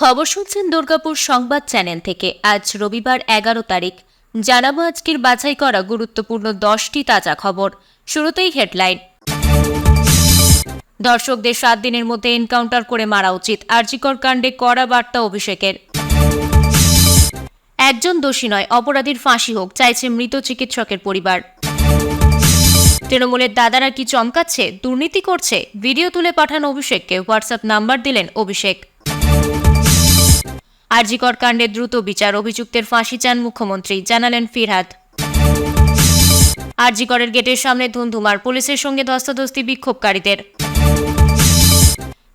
খবর শুনছেন দুর্গাপুর সংবাদ চ্যানেল থেকে। আজ রবিবার এগারো তারিখ। জানাব আজকের বাছাই করা গুরুত্বপূর্ণ দশটি তাজা খবর। শুরুতেই হেডলাইন। দর্শকদের সাত দিনের মধ্যে এনকাউন্টার করে মারা উচিত। আরজিকর কাণ্ডে কড়া বার্তা অভিষেকের। একজন দোষী নয়, অপরাধীর ফাঁসি হোক, চাইছে মৃত চিকিৎসকের পরিবার। তৃণমূলের দাদারা কি চমকাচ্ছে, দুর্নীতি করছে? ভিডিও তুলে পাঠান অভিষেককে। হোয়াটসঅ্যাপ নাম্বার দিলেন অভিষেক। আরজিকর কাণ্ডে দ্রুত বিচার, অভিযুক্তের ফাঁসি চান মুখ্যমন্ত্রী, জানালেন ফিরহাদ। আরজিকরের গেটের সামনে ধুমধুমার পুলিশের সঙ্গে ধস্তাধস্তি বিক্ষোভকারীদের।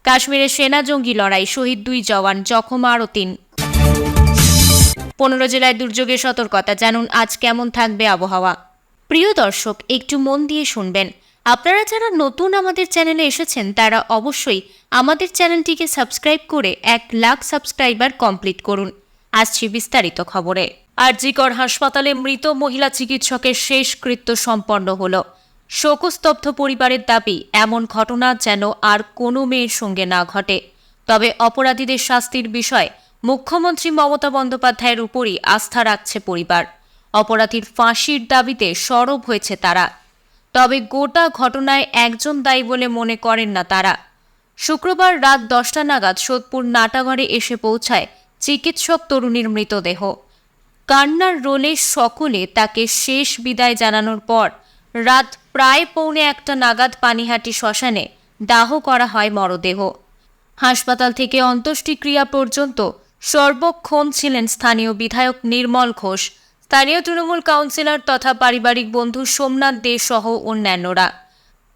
কাশ্মীরে সেনা জঙ্গি লড়াই, শহীদ দুই জওয়ান, জখম আরও তিন। পনেরো জেলায় দুর্যোগের সতর্কতা, জানুন আজ কেমন থাকবে আবহাওয়া। প্রিয় দর্শক, একটু মন দিয়ে শুনবেন। আপনারা যারা নতুন আমাদের চ্যানেলে এসেছেন, তারা অবশ্যই আমাদের চ্যানেলটিকে সাবস্ক্রাইব করে এক লাখ সাবস্ক্রাইবার কমপ্লিট করুন। আসছি বিস্তারিত খবরে। আরজিকর হাসপাতালে মৃত মহিলা চিকিৎসকের শেষ কৃত্য সম্পন্ন হল। শোকস্তব্ধ পরিবারের দাবি, এমন ঘটনা যেন আর কোনো মেয়ের সঙ্গে না ঘটে। তবে অপরাধীদের শাস্তির বিষয়ে মুখ্যমন্ত্রী মমতা বন্দ্যোপাধ্যায়ের উপরই আস্থা রাখছে পরিবার। অপরাধীর ফাঁসির দাবিতে সরব হয়েছে তারা। তবে গোটা ঘটনায় একজন দায়ী বলে মনে করেন না তারা। শুক্রবার রাত দশটা নাগাদ সোদপুর নাটাঘরে এসে পৌঁছায় চিকিৎসক তরুণীর মৃতদেহ। কান্নার রোলে সকলে তাকে শেষ বিদায় জানানোর পর রাত প্রায় পৌনে একটা নাগাদ পানিহাটি শ্মশানে দাহ করা হয় মরদেহ। হাসপাতাল থেকে অন্ত্যেষ্টিক্রিয়া পর্যন্ত সর্বক্ষণ ছিলেন স্থানীয় বিধায়ক নির্মল ঘোষ স্থানীয় তৃণমূল কাউন্সিলর তথা পারিবারিক বন্ধু সোমনাথ দে সহ অন্যান্যরা।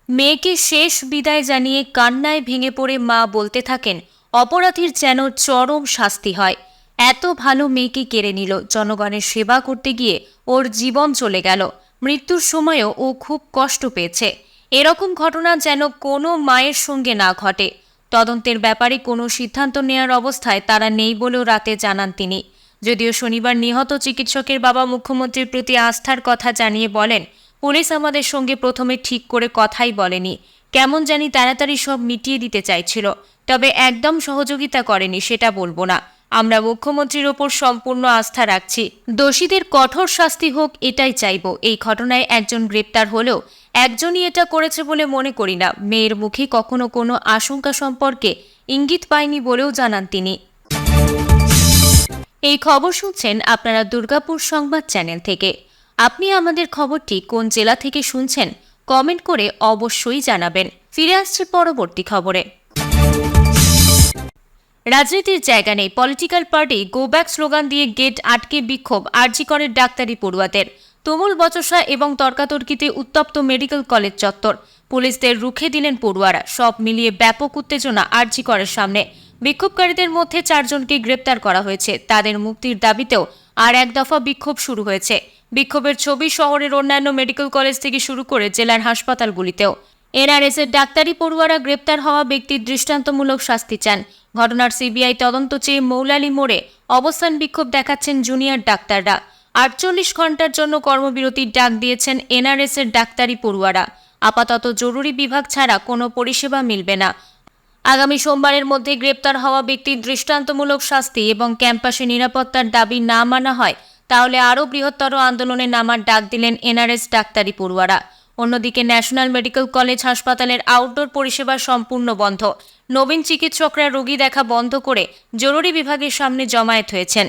মেয়েকে শেষ বিদায় জানিয়ে কান্নায় ভেঙে পড়ে মা বলতে থাকেন, অপরাধীর যেন চরম শাস্তি হয়। এত ভালো মেয়েকে কেড়ে নিল, জনগণের সেবা করতে গিয়ে ওর জীবন চলে গেল। মৃত্যুর সময়ও ও খুব কষ্ট পেয়েছে। এরকম ঘটনা যেন কোনো মায়ের সঙ্গে না ঘটে। তদন্তের ব্যাপারে কোনো সিদ্ধান্ত নেওয়ার অবস্থায় তারা নেই বলেও রাতে জানান তিনি। যদিও শনিবার নিহত চিকিৎসকের বাবা মুখ্যমন্ত্রীর প্রতি আস্থার কথা জানিয়ে বলেন, পুলিশ আমাদের সঙ্গে প্রথমে ঠিক করে কথাই বলেনি। কেমন জানি তাড়াতাড়ি সব মিটিয়ে দিতে চাইছিল, তবে একদম সহযোগিতা করেনি, সেটা বলব না। আমরা মুখ্যমন্ত্রীর ওপর সম্পূর্ণ আস্থা রাখছি। দোষীদের কঠোর শাস্তি হোক, এটাই চাইব। এই ঘটনায় একজন গ্রেপ্তার হলেও একজনই এটা করেছে বলে মনে করি না। মেয়ের মুখে কখনো কোনো আশঙ্কা সম্পর্কে ইঙ্গিত পায়নি বলেও জানান তিনি। এই খবর শুনছেন আপনারা দুর্গাপুর সংবাদ চ্যানেল থেকে। আপনি আমাদের খবরটি কোন জেলা থেকে শুনছেন, কমেন্ট করে অবশ্যই জানাবেন। ফিরে আসছে পরবর্তী খবরে। রাজনীতির জায়গা নেই। Political party go back slogan দিয়ে গেট আটকে বিক্ষোভ, আর্জি করে ডাক্তারি পড়ুয়াদের। তুমুল বচসা এবং তর্কাতর্কিতে উত্তপ্ত মেডিকেল কলেজ চত্বর। পুলিশদের রুখে দিলেন পড়ুয়ারা। সব মিলিয়ে ব্যাপক উত্তেজনা আর্জি করার সামনে। বিক্ষোভকারীদের মধ্যে চারজনকে গ্রেপ্তার করা হয়েছে। তাদের মুক্তির দাবিতেও আর এক দফা বিক্ষোভ শুরু হয়েছে। বিক্ষোভের ছবি শহরের অন্যান্য মেডিকেল কলেজ থেকে শুরু করে জেলার হাসপাতালগুলিতেও। এনআরএস এর ডাক্তারি পড়ুয়ারা গ্রেপ্তার হওয়া ব্যক্তির দৃষ্টান্তমূলক শাস্তি চান। ঘটনার সিবিআই তদন্ত চেয়ে মৌলালি মোড়ে অবস্থান বিক্ষোভ দেখাচ্ছেন জুনিয়র ডাক্তাররা। আটচল্লিশ ঘণ্টার জন্য কর্মবিরতির ডাক দিয়েছেন এনআরএস এর ডাক্তারি পড়ুয়ারা। আপাতত জরুরি বিভাগ ছাড়া কোনো পরিষেবা মিলবে না। আগামী সোমবারের মধ্যে গ্রেপ্তার হওয়া ব্যক্তির দৃষ্টান্তমূলক শাস্তি এবং ক্যাম্পাসে নিরাপত্তার দাবি না মানা হয়, তাহলে আরও বৃহত্তর আন্দোলনে নামার ডাক দিলেন এনআরএস ডাক্তারি পড়ুয়ারা। অন্যদিকে ন্যাশনাল মেডিকেল কলেজ হাসপাতালের আউটডোর পরিষেবা সম্পূর্ণ বন্ধ। নবীন চিকিৎসকরা রোগী দেখা বন্ধ করে জরুরি বিভাগের সামনে জমায়েত হয়েছেন।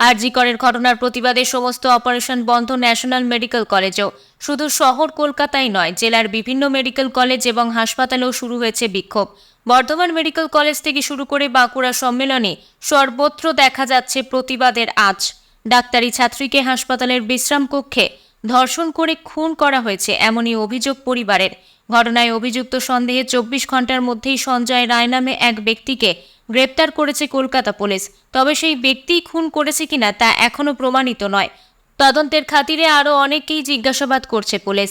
আরজিকরের ঘটনার প্রতিবাদে সমস্ত অপারেশন বন্ধ ন্যাশনাল মেডিকেল কলেজেও। শুধু শহর কলকাতায় নয়, জেলার বিভিন্ন মেডিকেল কলেজ এবং হাসপাতালেও শুরু হয়েছে বিক্ষোভ। বর্ধমান মেডিকেল কলেজ থেকে শুরু করে বাঁকুড়া সম্মেলনে সর্বত্র দেখা যাচ্ছে প্রতিবাদের আজ ডাক্তারি ছাত্রীকে হাসপাতালের বিশ্রাম কক্ষে ধর্ষণ করে খুন করা হয়েছে এমনই অভিযোগ পরিবারের। ঘটনায় অভিযুক্ত সন্দেহে চব্বিশ ঘণ্টার মধ্যেই সঞ্জয় রায় নামে এক ব্যক্তিকে গ্রেপ্তার করেছে কলকাতা পুলিশ। তবে সেই ব্যক্তিই খুন করেছে কিনা তা এখনও প্রমাণিত নয়। তদন্তের খাতিরে আরও অনেককেই জিজ্ঞাসাবাদ করছে পুলিশ।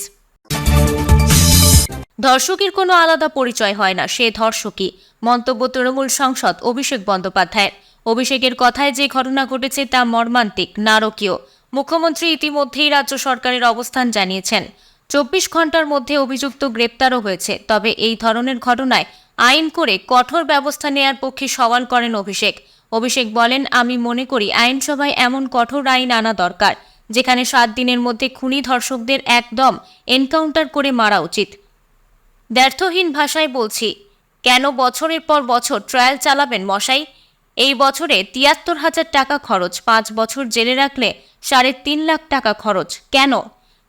ধর্ষকের কোনো আলাদা পরিচয় হয় না, সে ধর্ষকই। মন্তব্য তৃণমূল সাংসদ অভিষেক বন্দ্যোপাধ্যায়ের। অভিষেকের কথায় যে ঘটনা ঘটেছে তা মর্মান্তিক, নারকীয়। মুখ্যমন্ত্রী ইতিমধ্যেই রাজ্য সরকারের অবস্থান জানিয়েছেন। চব্বিশ ঘণ্টার মধ্যে অভিযুক্ত গ্রেপ্তারও হয়েছে, তবে এই ধরনের ঘটনায় আইন করে কঠোর ব্যবস্থা নেয়ার পক্ষে সওয়াল করেন অভিষেক। অভিষেক বলেন, আমি মনে করি আইনসভায় এমন কঠোর আইন আনা দরকার, যেখানে সাত দিনের মধ্যে খুনি ধর্ষকদের একদম এনকাউন্টার করে মারা উচিত। ব্যর্থহীন ভাষায় বলছি, কেন বছরের পর বছর ট্রায়াল চালাবেন মশাই? এই বছরে তিয়াত্তর হাজার টাকা খরচ, পাঁচ বছর জেলে রাখলে সাড়ে তিন লাখ টাকা খরচ, কেন?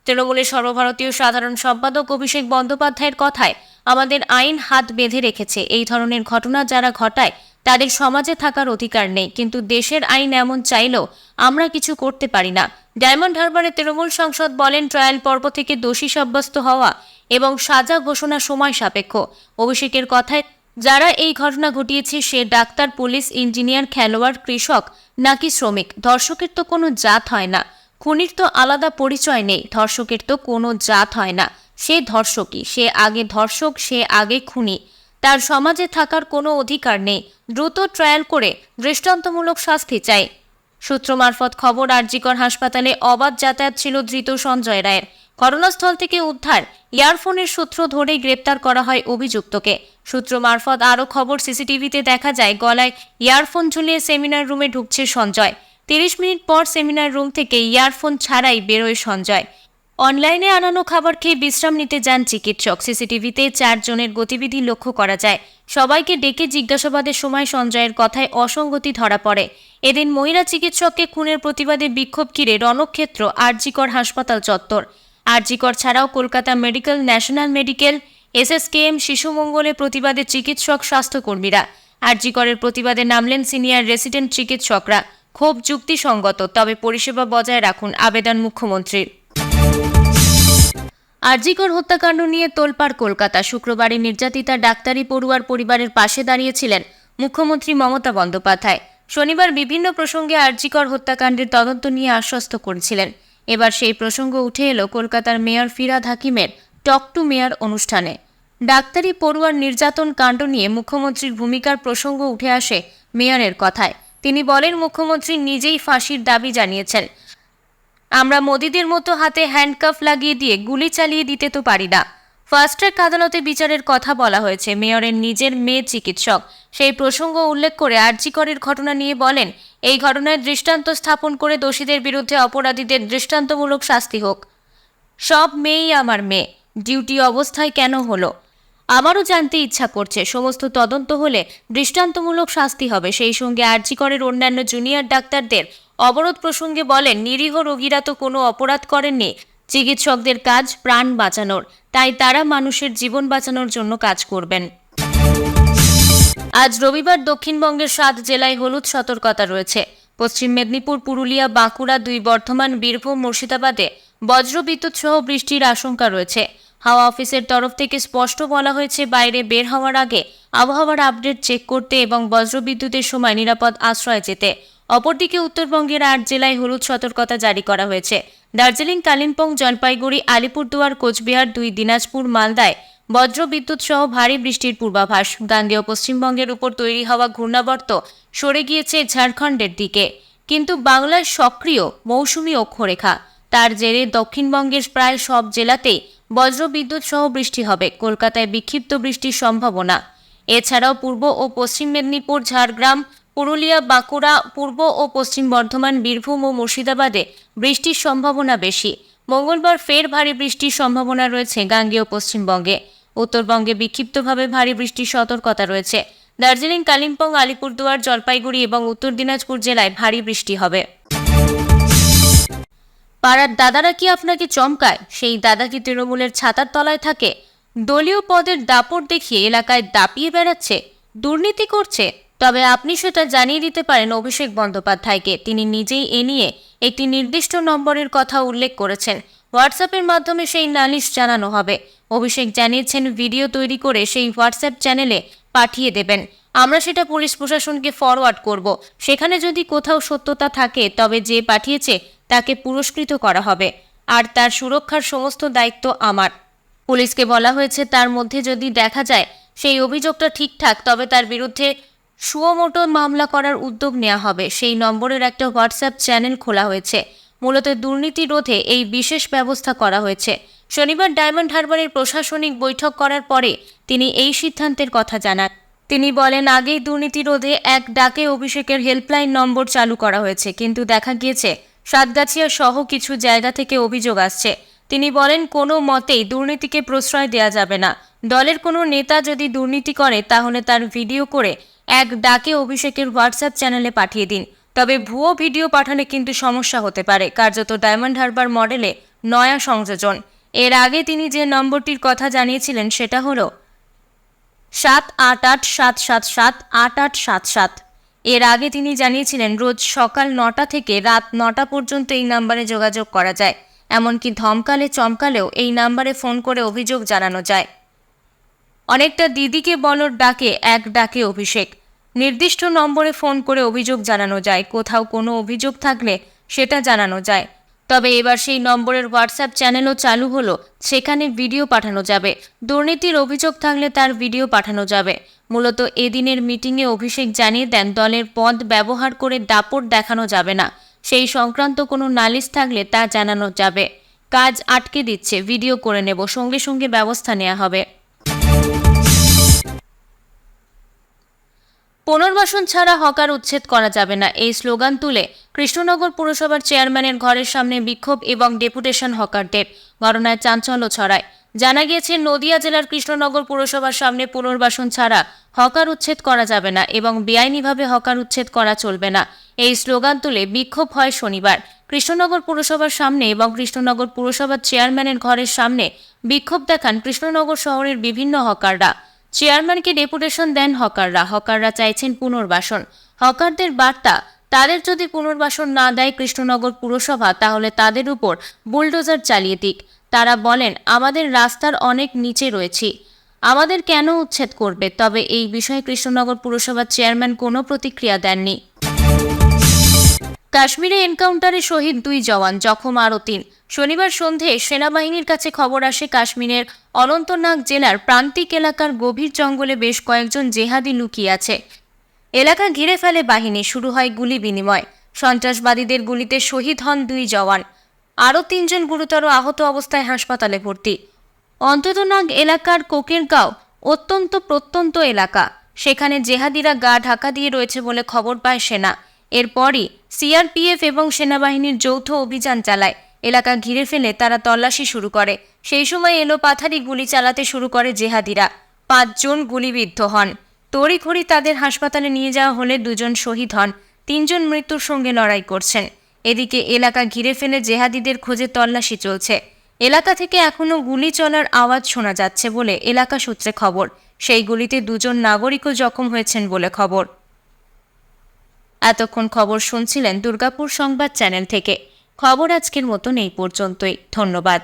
তৃণমূলের সর্বভারতীয় সাধারণ সম্পাদক অভিষেক বন্দ্যোপাধ্যায়ের কথায় আমাদের আইন হাত বেঁধে রেখেছে। এই ধরনের ঘটনা যারা ঘটায়, তাদের সমাজে থাকার অধিকার নেই। কিন্তু দেশের আইন এমন চাইলেও আমরা কিছু করতে পারি না। ডায়মন্ড হারবারের তৃণমূল সংসদ বলেন, ট্রায়াল পর্ব থেকে দোষী সাব্যস্ত হওয়া এবং সাজা ঘোষণা সময় সাপেক্ষ। অভিষেকের কথায়, যারা এই ঘটনা ঘটিয়েছে, সে ডাক্তার, পুলিশ, ইঞ্জিনিয়ার, খেলোয়াড়, কৃষক, নাকি শ্রমিক? ধর্ষকের তো কোনো জাত হয় না। খুনির তো আলাদা পরিচয় নেই। ধর্ষকের তো কোনো জাত হয় না। সে ধর্ষকই। সে আগে ধর্ষক, সে আগে খুনি। তার সমাজে থাকার কোনো অধিকার নেই। দ্রুত ট্রায়াল করে দৃষ্টান্তমূলক শাস্তি চাই। সূত্র মারফত খবর, আরজিকর হাসপাতালে অবাধ যাতায়াত ছিল ধৃত সঞ্জয় রায়ের। ঘটনাস্থল থেকে উদ্ধার। ইয়ারফোনের সূত্র ধরেই গ্রেপ্তার করা হয় অভিযুক্তকে। সূত্র মারফত আরও খবর সিসিটিভিতে দেখা যায়, গলায় ইয়ারফোন ঝুলিয়ে সেমিনার রুমে ঢুকছে সঞ্জয়। তিরিশ মিনিট পর সেমিনার রুম থেকে ইয়ারফোন ছাড়াই বেরোয় সঞ্জয়। অনলাইনে আনানো খাবার খেয়ে বিশ্রাম নিতে যান চিকিৎসক। সিসিটিভিতে চারজনের গতিবিধি লক্ষ্য করা যায়। সবাইকে ডেকে জিজ্ঞাসাবাদের সময় সঞ্জয়ের কথায় অসঙ্গতি ধরা পড়ে। এদিন মহিলা চিকিৎসককে খুনের প্রতিবাদে বিক্ষোভ ঘিরে রণক্ষেত্র, আরজিকর হাসপাতাল চত্বর। আরজিকর ছাড়াও Kolkata medical, national medical, SSKM, শিশু মঙ্গলে প্রতিবাদে চিকিৎসক, স্বাস্থ্যকর্মীরা। আরজিকরের প্রতিবাদে নামলেন সিনিয়র রেসিডেন্ট চিকিৎসকরা। খুব যুক্তিসঙ্গত, তবে পরিষেবা বজায় রাখুন আবেদন মুখ্যমন্ত্রীর। আরজিকর হত্যাকাণ্ড নিয়ে তোলপাড় কলকাতা। শুক্রবারে নির্যাতিতা ডাক্তারি পড়ুয়ার পরিবারের পাশে দাঁড়িয়েছিলেন মুখ্যমন্ত্রী মমতা বন্দ্যোপাধ্যায়। শনিবার বিভিন্ন প্রসঙ্গে আরজিকর হত্যাকাণ্ডের তদন্ত নিয়ে আশ্বস্ত করেছিলেন। এবার সেই প্রসঙ্গ উঠে এলো কলকাতার মেয়র ফিরাদ হাকিমের টক টু মেয়র অনুষ্ঠানে। ডাক্তারি পড়ুয়ার নির্যাতন কাণ্ড নিয়ে মুখ্যমন্ত্রীর ভূমিকার প্রসঙ্গ উঠে আসে মেয়রের কথায়। তিনি বলেন, মুখ্যমন্ত্রী নিজেই ফাঁসির দাবি জানিয়েছেন। আমরা মোদীদের মতো হাতে হ্যান্ডকাফ লাগিয়ে দিয়ে গুলি চালিয়ে দিতে তো পারি না। ফাস্ট ট্র্যাক আদালতে বিচারের কথা বলা হয়েছে। মেয়রের নিজের মেয়ে চিকিৎসক। সেই প্রসঙ্গ উল্লেখ করে আরজিকরের ঘটনা নিয়ে বলেন, এই ঘটনায় দৃষ্টান্ত স্থাপন করে দোষীদের বিরুদ্ধে অপরাধীদের দৃষ্টান্তমূলক শাস্তি হোক। সব মেয়েই আমার মেয়ে। ডিউটি অবস্থায় কেন হলো? আমারও জানতে ইচ্ছা করছে। সমস্ত তদন্ত হলে দৃষ্টান্তমূলক শাস্তি হবে। সেই সঙ্গে আরজিকরের অন্যান্য জুনিয়র ডাক্তারদের অবরোধ প্রসঙ্গে বলেন, নিরীহ রোগীরা তো কোনো অপরাধ করেননি। চিকিৎসকদের কাজ প্রাণ বাঁচানোর। তাই তারা মানুষের জীবন বাঁচানোর জন্য কাজ করবেন। আজ রবিবার দক্ষিণবঙ্গের সাত জেলায় হলুদ সতর্কতা রয়েছে। পশ্চিম মেদিনীপুর, পুরুলিয়া, বাঁকুড়া, দুই বর্ধমান, বীরভূম, মুর্শিদাবাদে বজ্রবিদ্যুৎ সহ বৃষ্টির আশঙ্কা রয়েছে। হাওয়া অফিসের তরফ থেকে স্পষ্ট বলা হয়েছে, বাইরে বের হওয়ার আগে আবহাওয়ার আপডেট চেক করতে এবং বজ্রবিদ্যুতের সময় নিরাপদ আশ্রয় যেতে। অপরদিকে উত্তরবঙ্গের আট জেলায় হলুদ সতর্কতা জারি করা হয়েছে। দার্জিলিং, কালিম্পং, জলপাইগুড়ি, আলিপুরদুয়ার, কোচবিহার, দুই দিনাজপুর, মালদায় বজ্রবিদ্যুৎ সহ ভারী বৃষ্টির পূর্বাভাস। গাঙ্গেয় পশ্চিমবঙ্গের উপর তৈরি হওয়া ঘূর্ণাবর্ত সরে গিয়েছে ঝাড়খণ্ডের দিকে। কিন্তু বাংলার সক্রিয় মৌসুমি অক্ষরেখা। তার জেরে দক্ষিণবঙ্গের প্রায় সব জেলাতেই বজ্রবিদ্যুৎ সহ বৃষ্টি হবে। কলকাতায় বিক্ষিপ্ত বৃষ্টির সম্ভাবনা। এছাড়াও পূর্ব ও পশ্চিম মেদিনীপুর, ঝাড়গ্রাম, পুরুলিয়া, বাঁকুড়া, পূর্ব ও পশ্চিম বর্ধমান, বীরভূম ও মুর্শিদাবাদে বৃষ্টির সম্ভাবনা বেশি। মঙ্গলবার ফের ভারী বৃষ্টির সম্ভাবনা রয়েছে গাঙ্গেয় পশ্চিমবঙ্গে। উত্তরবঙ্গে বিক্ষিপ্তভাবে ভারী বৃষ্টির সতর্কতা রয়েছে। দার্জিলিং, কালিম্পং, আলিপুরদুয়ার, জলপাইগুড়ি এবং উত্তর দিনাজপুর জেলায় ভারী বৃষ্টি হবে। পাড়ার দাদারা কি আপনাকে চমকায়? সেই দাদা কি তৃণমূলের ছাতার তলায় থাকে? দলীয় পদের দাপট দেখিয়ে এলাকায় দাপিয়ে বেড়াচ্ছে? দুর্নীতি করছে? তবে আপনি সেটা জানিয়ে দিতে পারেন অভিষেক বন্দ্যোপাধ্যায়কে। তিনি নিজেই এ নিয়ে একটি নির্দিষ্ট নম্বরের কথা উল্লেখ করেছেন। হোয়াটসঅ্যাপের মাধ্যমে সেই নালিশ জানানো হবে। অভিষেক জানিয়েছেন, ভিডিও তৈরি করে সেই হোয়াটসঅ্যাপ চ্যানেলে পাঠিয়ে দেবেন। আমরা সেটা পুলিশ প্রশাসনকে ফরওয়ার্ড করব। সেখানে যদি কোথাও সত্যতা থাকে, তবে যে পাঠিয়েছে তাকে পুরস্কৃত করা হবে। আর তার সুরক্ষার সমস্ত দায়িত্ব আমার। পুলিশকে বলা হয়েছে, তার মধ্যে যদি দেখা যায় সেই অভিযোগটা ঠিকঠাক, তবে তার বিরুদ্ধে সুয়োমোটো মামলা করার উদ্যোগ নেওয়া হবে। সেই নম্বরের একটা হোয়াটসঅ্যাপ চ্যানেল খোলা হয়েছে। মূলত দুর্নীতি রোধে এই বিশেষ ব্যবস্থা করা হয়েছে। শনিবার ডায়মন্ড হারবারের প্রশাসনিক বৈঠক করার পরে তিনি এই সিদ্ধান্তের কথা জানান। তিনি বলেন, আগেই দুর্নীতি রোধে এক ডাকে অভিষেকের হেল্পলাইন নম্বর চালু করা হয়েছে, কিন্তু দেখা গিয়েছে সাতগাছিয়া সহ কিছু জায়গা থেকে অভিযোগ আসছে। তিনি বলেন, কোনো মতেই দুর্নীতিকে প্রশ্রয় দেওয়া যাবে না। দলের কোনো নেতা যদি দুর্নীতি করে, তাহলে তার ভিডিও করে এক ডাকে অভিষেকের হোয়াটসঅ্যাপ চ্যানেলে পাঠিয়ে দিন। তবে ভুয়ো ভিডিও পাঠালে কিন্তু সমস্যা হতে পারে, কার্যত ডায়মন্ড হারবার মডেলে নয়া সংযোজন। এর আগে তিনি যে নম্বরটির কথা জানিয়েছিলেন সেটা হল সাত আট আট সাত সাত সাত, আট আট সাত সাত। এর আগে তিনি জানিয়েছিলেন, রোজ সকাল নটা থেকে রাত নটা পর্যন্ত এই নাম্বারে যোগাযোগ করা যায়। এমনকি ধমকালে চমকালেও এই নাম্বারে ফোন করে অভিযোগ জানানো যায়। অনেকটা দিদিকে বলর ডাকে, এক ডাকে অভিষেক। নির্দিষ্ট নম্বরে ফোন করে অভিযোগ জানানো যায়। কোথাও কোনো অভিযোগ থাকলে সেটা জানানো যায়। তবে এবার সেই নম্বরের হোয়াটসঅ্যাপ চ্যানেলও চালু হলো। সেখানে ভিডিও পাঠানো যাবে। দুর্নীতির অভিযোগ থাকলে তার ভিডিও পাঠানো যাবে। মূলত এদিনের মিটিংয়ে অভিষেক জানিয়ে দেন, দলের পদ ব্যবহার করে দাপট দেখানো যাবে না। সেই সংক্রান্ত কোনো নালিশ থাকলে তা জানানো যাবে। কাজ আটকে দিচ্ছে, ভিডিও করে নেব, সঙ্গে সঙ্গে ব্যবস্থা নেওয়া হবে। পুনর্বাসন ছাড়া হকার উচ্ছেদ করা যাবে না। এই স্লোগান তুলে কৃষ্ণনগর পুরসভার চেয়ারম্যানের ঘরের সামনে বিক্ষোভ এবং ডেপুটেশন হকারদের ঘটনায় চাঞ্চল্য ছড়ায়। জানা গিয়েছে, নদিয়া জেলার কৃষ্ণনগর পুরসভার সামনে পুনর্বাসন ছাড়া হকার উচ্ছেদ করা যাবে না এবং বেআইনিভাবে হকার উচ্ছেদ করা চলবে না। এই স্লোগান তুলে বিক্ষোভ হয় শনিবার। কৃষ্ণনগর পুরসভার সামনে এবং কৃষ্ণনগর পুরসভার চেয়ারম্যানের ঘরের সামনে বিক্ষোভ দেখান কৃষ্ণনগর শহরের বিভিন্ন হকাররা। চেয়ারম্যানকে ডেপুটেশন দেন হকাররা। হকাররা চাইছেন পুনর্বাসন। হকারদের বার্তা, তাদের যদি পুনর্বাসন না দেয় কৃষ্ণনগর পুরসভা, তাহলে তাদের উপর বুলডোজার চালিয়ে দিক। তারা বলেন, আমাদের রাস্তার অনেক নিচে রয়েছি। আমাদের কেন উচ্ছেদ করবে? তবে এই বিষয়ে কৃষ্ণনগর পুরসভার চেয়ারম্যান কোনো প্রতিক্রিয়া দেননি। কাশ্মীরে এনকাউন্টারে শহীদ দুই জওয়ান, জখম আরও তিন। শনিবার সন্ধে সেনাবাহিনীর কাছে খবর আসে কাশ্মীরের অনন্তনাগ জেলার প্রান্তিক এলাকার গভীর জঙ্গলে বেশ কয়েকজন জেহাদি লুকিয়ে আছে। এলাকা ঘিরে ফেলে বাহিনী, শুরু হয় গুলি বিনিময়। সন্ত্রাসবাদীদের গুলিতে শহীদ হন দুই জওয়ান। আরও তিনজন গুরুতর আহত অবস্থায় হাসপাতালে ভর্তি। অন্ততনাগ এলাকার কোকেরগাঁও অত্যন্ত প্রত্যন্ত এলাকা। সেখানে জেহাদিরা গা ঢাকা দিয়ে রয়েছে বলে খবর পায় সেনা। এরপরই সিআরপিএফ এবং সেনাবাহিনীর যৌথ অভিযান চালায়। এলাকা ঘিরে ফেলে তারা তল্লাশি শুরু করে। সেই সময় এলো পাথারি গুলি চালাতে শুরু করে জেহাদিরা। পাঁচজন গুলিবিদ্ধ হন। তড়িঘড়ি তাদের হাসপাতালে নিয়ে যাওয়া হলে দুজন শহীদ হন। তিনজন মৃত্যুর সঙ্গে লড়াই করছেন। এদিকে এলাকা ঘিরে ফেলে জেহাদিদের খোঁজে তল্লাশি চলছে। এলাকা থেকে এখনও গুলি চলার আওয়াজ শোনা যাচ্ছে বলে এলাকা সূত্রে খবর। সেই গুলিতে দুজন নাগরিকও জখম হয়েছেন বলে খবর। এতক্ষণ খবর শুনছিলেন দুর্গাপুর সংবাদ চ্যানেল থেকে। খবর আজকের মতন এই পর্যন্তই। ধন্যবাদ।